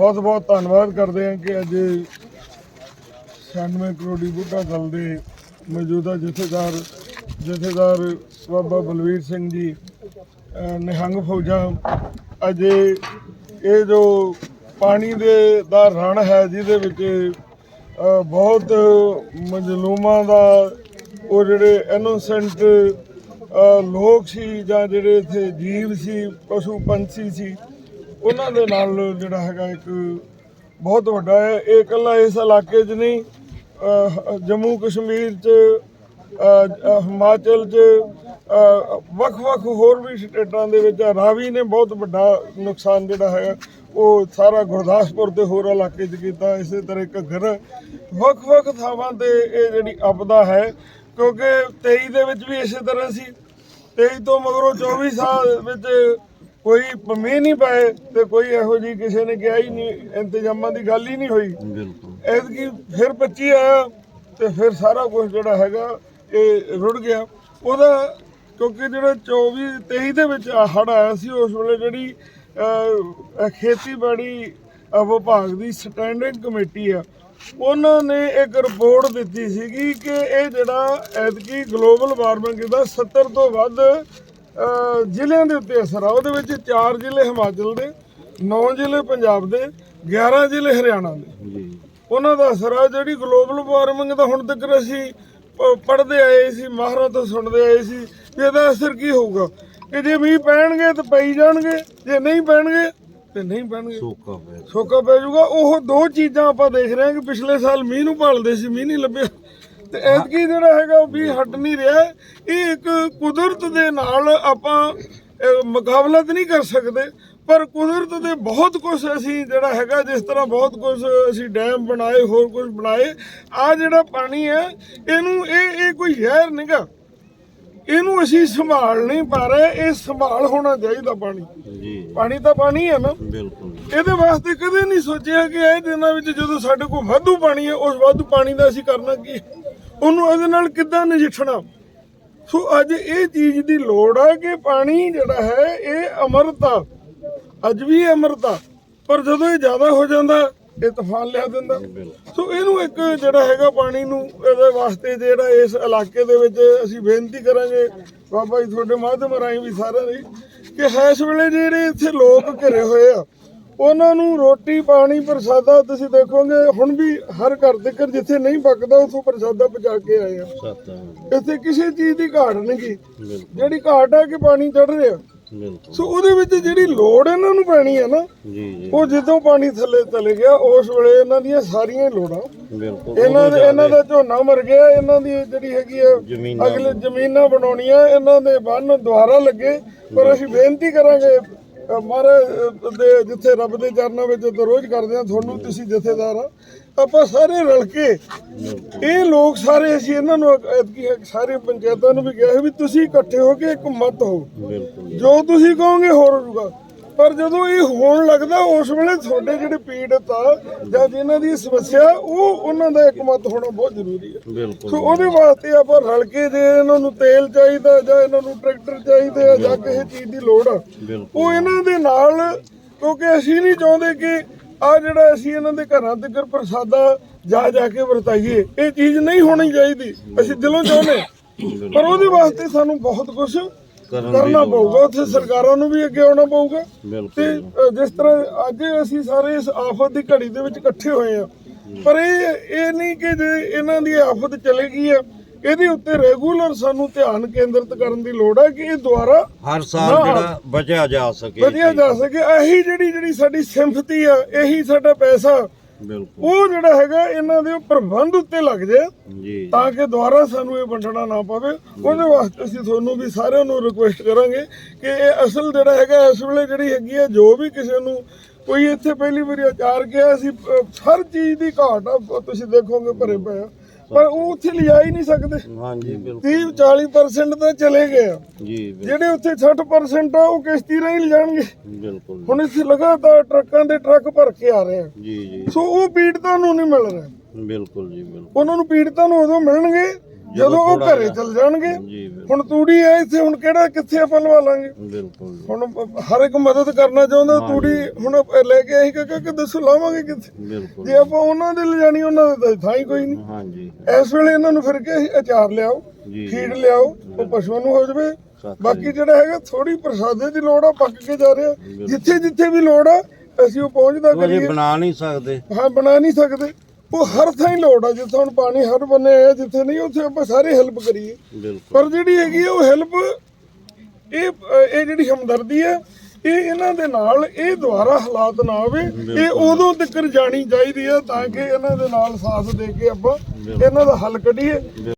ਬਹੁਤ ਬਹੁਤ ਧੰਨਵਾਦ ਕਰਦੇ ਹਾਂ ਕਿ ਅੱਜ 96 ਕਰੋੜੀ ਬੁੱਢਾ ਦਲ ਦੇ ਮੌਜੂਦਾ ਜਥੇਦਾਰ ਜਥੇਦਾਰ ਬਾਬਾ ਬਲਵੀਰ ਸਿੰਘ ਜੀ ਨਿਹੰਗ ਫੌਜਾਂ, ਅੱਜ ਇਹ ਜੋ ਪਾਣੀ ਦੇ ਦਾ ਰਣ ਹੈ ਜਿਹਦੇ ਵਿੱਚ ਬਹੁਤ ਮਜਲੂਮਾਂ ਦਾ ਉਹ ਜਿਹੜੇ ਇਨੋਸੈਂਟ ਲੋਕ ਸੀ ਜਾਂ ਜਿਹੜੇ ਇੱਥੇ ਜੀਵ ਸੀ, ਪਸ਼ੂ ਪੰਛੀ ਸੀ ਉਹਨਾਂ ਦੇ ਨਾਲ ਜਿਹੜਾ ਹੈਗਾ ਇੱਕ ਬਹੁਤ ਵੱਡਾ ਹੈ। ਇਹ ਇਕੱਲਾ ਇਸ ਇਲਾਕੇ 'ਚ ਨਹੀਂ ਜੰਮੂ ਕਸ਼ਮੀਰ 'ਚ ਹਿਮਾਚਲ 'ਚ ਵੱਖ-ਵੱਖ ਹੋਰ ਵੀ ਸਟੇਟਾਂ ਦੇ ਵਿੱਚ ਰਾਵੀ ਨੇ ਬਹੁਤ ਵੱਡਾ ਨੁਕਸਾਨ ਜਿਹੜਾ ਹੈਗਾ, ਉਹ ਸਾਰਾ ਗੁਰਦਾਸਪੁਰ ਤੇ ਹੋਰ ਇਲਾਕੇ 'ਚ ਕੀਤਾ। ਇਸੇ ਤਰ੍ਹਾਂ ਘੱਗਰ ਵੱਖ-ਵੱਖ ਥਾਵਾਂ ਤੇ ਇਹ ਜਿਹੜੀ ਆਪਦਾ ਹੈ, ਕਿਉਂਕਿ 23 ਦੇ ਵਿੱਚ ਵੀ ਇਸੇ ਤਰ੍ਹਾਂ ਸੀ। 23 ਤੋਂ ਮਗਰੋਂ 24 ਸਾਲ ਵਿੱਚ ਕੋਈ ਮੀਂਹ ਨਹੀਂ ਪਏ ਤੇ ਕੋਈ ਇਹੋ ਜੀ ਕਿਸੇ ਨੇ ਕਿਹਾ ਹੀ ਨਹੀਂ ਇੰਤਜ਼ਾਮਾਂ ਦੀ ਗੱਲ ਹੀ ਨਹੀਂ ਹੋਈ। ਬਿਲਕੁਲ। ਐਤਕੀ ਫਿਰ 25 ਆਇਆ ਤੇ ਫਿਰ ਸਾਰਾ ਕੁਝ ਜਿਹੜਾ ਹੈਗਾ ਇਹ ਰੁੜ ਗਿਆ। ਉਹਦਾ ਕਿਉਂਕਿ ਜਿਹੜਾ 24 23 ਦੇ ਵਿੱਚ ਹੜ ਆਇਆ ਸੀ ਉਸ ਵੇਲੇ ਜਿਹੜੀ ਖੇਤੀਬਾੜੀ ਵਿਭਾਗ ਦੀ ਸਟੈਂਡਿੰਗ ਕਮੇਟੀ ਆ ਉਹਨਾਂ ਨੇ ਇੱਕ ਰਿਪੋਰਟ ਦਿੱਤੀ ਸੀਗੀ ਕਿ ਇਹ ਜਿਹੜਾ ਐਤਕੀ ਗਲੋਬਲ ਵਾਰਮਿੰਗ ਦਾ 70 ਤੋਂ ਵੱਧ ਜ਼ਿਲ੍ਹਿਆਂ ਦੇ ਉੱਤੇ ਅਸਰ ਆ। ਉਹਦੇ ਵਿੱਚ 4 ਜ਼ਿਲ੍ਹੇ ਹਿਮਾਚਲ ਦੇ 9 ਜ਼ਿਲ੍ਹੇ ਪੰਜਾਬ ਦੇ 11 ਜ਼ਿਲ੍ਹੇ ਹਰਿਆਣਾ ਦੇ। ਉਹਨਾਂ ਦਾ ਅਸਰ ਆ ਜਿਹੜੀ ਗਲੋਬਲ ਵਾਰਮਿੰਗ ਦਾ ਹੁਣ ਤੱਕ ਅਸੀਂ ਪੜਦੇ ਆਏ ਸੀ ਮਾਹਰਾਂ ਤੋਂ ਸੁਣਦੇ ਆਏ ਸੀ ਵੀ ਇਹਦਾ ਅਸਰ ਕੀ ਹੋਊਗਾ। ਕਿ ਜੇ ਮੀਂਹ ਪੈਣਗੇ ਤਾਂ ਪਈ ਜਾਣਗੇ ਜੇ ਨਹੀਂ ਪੈਣਗੇ ਤੇ ਨਹੀਂ ਪੈਣਗੇ। ਸੋਕਾ ਪਿਆ ਸੋਕਾ ਪੈ ਜਾਊਗਾ। ਉਹ ਦੋ ਚੀਜ਼ਾਂ ਆਪਾਂ ਦੇਖ ਰਹੇ ਹਾਂ ਕਿ ਪਿਛਲੇ ਸਾਲ ਮੀਂਹ ਨੂੰ ਭਾਲਦੇ ਸੀ ਮੀਂਹ ਨਹੀਂ ਲੱਭਿਆ। ਤੇ ਐਤਕੀ ਜਿਹੜਾ ਹੈਗਾ ਉਹ ਵੀ ਹਟ ਨਹੀਂ ਰਿਹਾ ਇਹ ਇੱਕ ਕੁਦਰਤ ਦੇ ਨਾਲ ਆਪਾਂ ਮੁਕਾਬਲਾ ਤਾਂ ਨਹੀਂ ਕਰ ਸਕਦੇ। ਪਰ ਕੁਦਰਤ ਦੇ ਬਹੁਤ ਕੁਝ ਅਸੀਂ ਜਿਹੜਾ ਹੈਗਾ ਜਿਸ ਤਰ੍ਹਾਂ ਬਹੁਤ ਕੁਝ ਅਸੀਂ ਡੈਮ ਬਣਾਏ ਹੋਰ ਕੁਝ ਬਣਾਏ ਆ ਜਿਹੜਾ ਪਾਣੀ ਹੈ ਇਹਨੂੰ ਇਹ ਇਹ ਕੋਈ ਜ਼ਹਿਰ ਨਹੀਂਗਾ। ਇਹਨੂੰ ਅਸੀਂ ਸੰਭਾਲ ਨਹੀਂ ਪਾ ਰਹੇ ਇਹ ਸੰਭਾਲ ਹੋਣਾ ਚਾਹੀਦਾ ਪਾਣੀ। ਜੀ। ਪਾਣੀ ਤਾਂ ਪਾਣੀ ਹੈ ਨਾ। ਬਿਲਕੁਲ ਇਹਦੇ ਵਾਸਤੇ ਕਦੇ ਨਹੀਂ ਸੋਚਿਆ ਕਿ ਇਹ ਦਿਨਾਂ ਵਿੱਚ ਜਦੋਂ ਸਾਡੇ ਕੋਲ ਵਾਧੂ ਪਾਣੀ ਹੈ ਉਸ ਵਾਧੂ ਪਾਣੀ ਦਾ ਅਸੀਂ ਕਰਨਾ ਕੀ ਹੈ? ਉਹਨੂੰ ਇਹਦੇ ਨਾਲ ਕਿੱਦਾਂ ਨਜਿੱਠਣਾ? ਸੋ ਅੱਜ ਇਹ ਚੀਜ਼ ਦੀ ਲੋੜ ਹੈ ਕਿ ਪਾਣੀ ਜਿਹੜਾ ਹੈ, ਇਹ ਅਮਰਤਾ ਅੱਜ ਵੀ ਇਹ ਅਮਰਤਾ ਪਰ ਜਦੋਂ ਇਹ ਜ਼ਿਆਦਾ ਹੋ ਜਾਂਦਾ, ਇਹ ਤੂਫਾਨ ਲਿਆ ਦਿੰਦਾ। ਸੋ ਇਹਨੂੰ ਇੱਕ ਜਿਹੜਾ ਹੈਗਾ ਪਾਣੀ ਨੂੰ ਇਹਦੇ ਵਾਸਤੇ ਜਿਹੜਾ ਇਸ ਇਲਾਕੇ ਦੇ ਵਿੱਚ ਅਸੀਂ ਬੇਨਤੀ ਕਰਾਂਗੇ। ਬਾਬਾ ਜੀ, ਤੁਹਾਡੇ ਮਾਧਿਅਮ ਰਾਹੀਂ ਵੀ ਸਾਰਿਆਂ ਦੀ ਕਿ ਇਸ ਵੇਲੇ ਜਿਹੜੇ ਇੱਥੇ ਲੋਕ ਘਿਰੇ ਹੋਏ ਆ ਉਹਨਾਂ ਨੂੰ ਰੋਟੀ ਪਾਣੀ ਪ੍ਰਸਾਦਾ ਤੁਸੀਂ ਦੇਖੋਗੇ ਹੁਣ ਵੀ ਹਰ ਘਰ ਘਰ ਜਿੱਥੇ ਨਹੀਂ ਪੱਕਦਾ ਉਥੋਂ ਪ੍ਰਸਾਦਾ ਪਹੁੰਚਾ ਕੇ ਆਏ ਆ। ਇੱਥੇ ਕਿਸੇ ਚੀਜ਼ ਦੀ ਘਾਟ ਨਹੀਂ ਗੀ। ਬਿਲਕੁਲ। ਜਿਹੜੀ ਘਾਟ ਹੈ ਕਿ ਪਾਣੀ ਚੜ ਰਿਹਾ। ਸੋ ਉਹਦੇ ਵਿੱਚ ਜਿਹੜੀ ਲੋੜ ਇਹਨਾਂ ਨੂੰ ਪੈਣੀ ਹੈ ਨਾ ਉਹ ਜਦੋਂ ਪਾਣੀ ਥੱਲੇ ਚਲੇ ਗਿਆ ਉਸ ਵੇਲੇ ਇਹਨਾਂ ਦੀਆਂ ਸਾਰੀਆਂ ਹੀ ਲੋੜਾਂ। ਇਹਨਾਂ ਦੇ ਇਹਨਾਂ ਦਾ ਝੋਨਾ ਮਰ ਗਿਆ ਇਹਨਾਂ ਦੀ ਜਿਹੜੀ ਹੈਗੀ ਜ਼ਮੀਨਾਂ। ਅਗਲੇ ਜ਼ਮੀਨਾਂ ਬਣਾਉਣੀਆਂ ਇਹਨਾਂ ਦੇ ਬੰਨ ਦੁਆਰਾ ਲੱਗੇ ਪਰ ਅਸੀਂ ਬੇਨਤੀ ਕਰਾਂਗੇ ਮਹਾਰਾਜ ਦੇ ਜਿੱਥੇ ਰੱਬ ਦੇ ਚਰਨਾਂ ਵਿੱਚ ਤਾਂ ਰੋਜ਼ ਕਰਦੇ ਆ ਤੁਹਾਨੂੰ ਤੁਸੀਂ ਜਥੇਦਾਰ ਆ। ਆਪਾਂ ਸਾਰੇ ਰਲ ਕੇ ਇਹ ਲੋਕ ਸਾਰੇ ਅਸੀਂ ਇਹਨਾਂ ਨੂੰ ਸਾਰੇ ਪੰਚਾਇਤਾਂ ਨੂੰ ਵੀ ਕਿਹਾ ਵੀ ਤੁਸੀਂ ਇਕੱਠੇ ਹੋ ਕੇ ਇੱਕ ਮਤ ਹੋ। ਜੋ ਤੁਸੀਂ ਕਹੋਗੇ ਹੋਰ ਹੋਊਗਾ। ਪਰ ਜਦੋਂ ਇਹ ਹੋਣ ਲੱਗਦਾ ਉਸ ਵੇਲੇ ਤੁਹਾਡੇ ਜਿਹੜੇ ਪੀੜਤ ਆ ਜਾਂ ਜਿਨ੍ਹਾਂ ਦੀ ਸਮੱਸਿਆ ਉਹ ਉਹਨਾਂ ਦਾ ਇੱਕਮਤ ਹੋਣਾ ਬਹੁਤ ਜ਼ਰੂਰੀ ਹੈ। ਬਿਲਕੁਲ। ਸੋ ਉਹਦੇ ਵਾਸਤੇ ਆਪਾਂ ਰਲ ਕੇ ਜੇ ਇਹਨਾਂ ਨੂੰ ਤੇਲ ਚਾਹੀਦਾ ਜਾਂ ਇਹਨਾਂ ਨੂੰ ਟਰੈਕਟਰ ਚਾਹੀਦੇ ਆ ਜਾਂ ਕਿਸੇ ਚੀਜ਼ ਦੀ ਲੋੜ ਆ ਉਹ ਇਹਨਾਂ ਦੇ ਨਾਲ ਕਿਉਂਕਿ ਅਸੀਂ ਨਹੀਂ ਚਾਹੁੰਦੇ ਕਿ ਆ ਜਿਹੜਾ ਅਸੀਂ ਇਹਨਾਂ ਦੇ ਘਰਾਂ ਤੱਕ ਪ੍ਰਸਾਦਾ ਜਾ ਜਾ ਕੇ ਵਰਤਾਈਏ ਇਹ ਚੀਜ਼ ਨਹੀਂ ਹੋਣੀ ਚਾਹੀਦੀ। ਅਸੀਂ ਦਿਲੋਂ ਚਾਹੁੰਦੇ। ਪਰ ਉਹਦੇ ਵਾਸਤੇ ਸਾਨੂੰ ਬਹੁਤ ਕੁਝ ਕਰਨ ਕਰਨਾ ਪਊਗਾ ਉੱਥੇ ਸਰਕਾਰਾਂ ਨੂੰ ਵੀ ਅੱਗੇ ਆਉਣਾ ਪਊਗਾ। ਤੇ ਬਿਲਕੁਲ ਅ, ਜਿਸ ਤਰ੍ਹਾਂ ਅੱਜ ਅਸੀਂ ਸਾਰੇ ਇਸ ਆਫਤ ਦੀ ਘੜੀ ਦੇ ਵਿੱਚ ਇਕੱਠੇ ਹੋਏ ਆ ਪਰ ਇਹ ਇਹ ਨਹੀਂ ਕਿ ਜੇ ਇਹਨਾਂ ਦੀ ਆਫਤ ਚਲੇ ਗਈ ਹੈ ਇਹਦੇ ਉੱਤੇ ਰੈਗੂਲਰ ਸਾਨੂੰ ਧਿਆਨ ਕੇਂਦਰਿਤ ਕਰਨ ਦੀ ਲੋੜ ਹੈ ਕਿ ਇਹ ਦੁਆਰਾ ਹਰ ਸਾਲ ਨਾ। ਜਿਹੜਾ ਬਚਿਆ ਜਾ ਸਕੇ। ਵਧੀਆ ਜਾ ਸਕੇ। ਇਹੀ ਜਿਹੜੀ ਜਿਹੜੀ ਸਾਡੀ ਸਿੰਪਥੀ ਆ ਇਹੀ ਸਾਡਾ ਪੈਸਾ ਬਿਲਕੁਲ। ਉਹ ਜਿਹੜਾ ਹੈਗਾ ਇਹਨਾਂ ਦੇ ਪ੍ਰਬੰਧ ਉੱਤੇ ਲੱਗ ਜਾਏ ਜੀ ਤਾਂ ਕਿ ਦੁਬਾਰਾ ਸਾਨੂੰ ਇਹ ਵੰਡਣਾ ਨਾ ਪਵੇ। ਉਹਦੇ ਵਾਸਤੇ ਅਸੀਂ ਤੁਹਾਨੂੰ ਵੀ ਸਾਰਿਆਂ ਨੂੰ ਰਿਕੁਐਸਟ ਕਰਾਂਗੇ ਕਿ ਇਹ ਅਸਲ ਜਿਹੜਾ ਹੈਗਾ ਇਸ ਵੇਲੇ ਜਿਹੜੀ ਹੈਗੀ ਹੈ ਜੋ ਵੀ ਕਿਸੇ ਨੂੰ ਕੋਈ ਇੱਥੇ ਪਹਿਲੀ ਵਾਰੀ ਅਚਾਰ ਗਿਆ ਅਸੀਂ ਹਰ ਚੀਜ਼ ਦੀ ਘਾਟ ਆ ਤੁਸੀਂ ਦੇਖੋਗੇ ਭਰੇ ਪਏ ਆ। ਪਰ ਉਹ ਉੱਥੇ ਲਿਜਾ ਹੀ ਨਹੀਂ ਸਕਦੇ। ਹਾਂਜੀ ਬਿਲਕੁਲ। 30 40% ਤਾਂ ਚਲੇ ਗਏ ਆ। ਜੀ ਜਿਹੜੇ ਉੱਥੇ 60% ਆ ਉਹ ਕਿਸ਼ਤੀ ਰਾਹੀਂ ਲਿਜਾਣਗੇ। ਬਿਲਕੁਲ। ਹੁਣ ਇੱਥੇ ਲਗਾਤਾਰ ਟਰੱਕਾਂ ਦੇ ਟਰੱਕ ਭਰ ਕੇ ਆ ਰਹੇ ਆ। ਜੀ ਜੀ। ਸੋ ਉਹ ਪੀੜਤਾਂ ਨੂੰ ਨਹੀਂ ਮਿਲ ਰਿਹਾ। ਬਿਲਕੁਲ ਜੀ ਬਿਲਕੁਲ। ਉਹਨਾਂ ਨੂੰ ਪੀੜਤਾਂ ਨੂੰ ਉਦੋਂ ਮਿਲਣਗੇ ਜਦੋਂ ਉਹ ਥੋੜ੍ਹਾ ਘਰੇ ਜਿਹਾ- ਚਲ ਜਾਣਗੇ ਜੀ ਬਿਲਕੁਲ। ਹੁਣ ਤੂੜੀ ਹੈ ਇੱਥੇ ਹੁਣ ਕਿਹੜਾ ਕਿੱਥੇ ਆਪਾਂ ਲਵਾ ਲਾਂਗੇ? ਬਿਲਕੁਲ ਹੁਣ ਹਰ ਇੱਕ ਮਦਦ ਕਰਨਾ ਚਾਹੁੰਦਾ ਤੂੜੀ ਹੁਣ ਲੈ ਕੇ ਅਸੀਂ ਕਿ ਕਿ ਦੱਸੋ ਲਾਵਾਂਗੇ ਕਿੱਥੇ? ਬਿਲਕੁਲ ਜੇ ਆਪਾਂ ਉਹਨਾਂ ਦੇ ਲਿਜਾਣੀ ਉਹਨਾਂ ਦੇ ਤਾਂ ਥਾਂ ਹੀ ਕੋਈ ਨਹੀਂ। ਹਾਂਜੀ ਇਸ ਵੇਲੇ ਇਹਨਾਂ ਨੂੰ ਫਿਰ ਕੇ ਅਸੀਂ ਅਚਾਰ ਲਿਆਓ ਜੀ। ਫੀਡ ਲਿਆਓ ਉਹ ਪਸ਼ੂਆਂ ਨੂੰ ਹੋ ਜਾਵੇ। ਬਾਕੀ ਜਿਹੜਾ ਹੈਗਾ ਥੋੜੀ ਪ੍ਰਸਾਦੇ ਦੀ ਲੋੜ ਆ ਪੱਕ ਕੇ ਜਾ ਰਿਹਾ ਜਿੱਥੇ ਜਿੱਥੇ ਵੀ ਲੋੜ ਆ ਅਸੀਂ ਉਹ ਪਹੁੰਚਦਾ ਉਹ ਅਜੇ ਕਰੀਏ। ਬਣਾ ਨਹੀਂ ਸਕਦੇ। ਹਾਂ ਬਣਾ ਨਹੀਂ ਸਕਦੇ। ਉਹ ਹਰ ਥਾਂ ਹੀ ਲੋੜ ਆ ਜਿੱਥੇ ਹੁਣ ਪਾਣੀ ਹਰ ਬੰਨੇ ਹੈ ਜਿੱਥੇ ਨਹੀਂ ਉੱਥੇ ਆਪਾਂ ਸਾਰੇ ਹੈਲਪ ਕਰੀਏ। ਪਰ ਜਿਹੜੀ ਹੈਗੀ ਉਹ ਹੈਲਪ ਇਹ ਇਹ ਜਿਹੜੀ ਹਮਦਰਦੀ ਹੈ ਇਹ ਇਹਨਾਂ ਦੇ ਨਾਲ ਇਹ ਦੁਆਰਾ ਹਾਲਾਤ ਨਾ ਆਵੇ ਇਹ ਉਦੋਂ ਤੱਕ ਜਾਣੀ ਚਾਹੀਦੀ ਹੈ ਤਾਂ ਕਿ ਇਹਨਾਂ ਦੇ ਨਾਲ ਸਾਥ ਦੇ ਕੇ ਆਪਾਂ ਇਹਨਾਂ ਦਾ ਹੱਲ ਕੱਢੀਏ।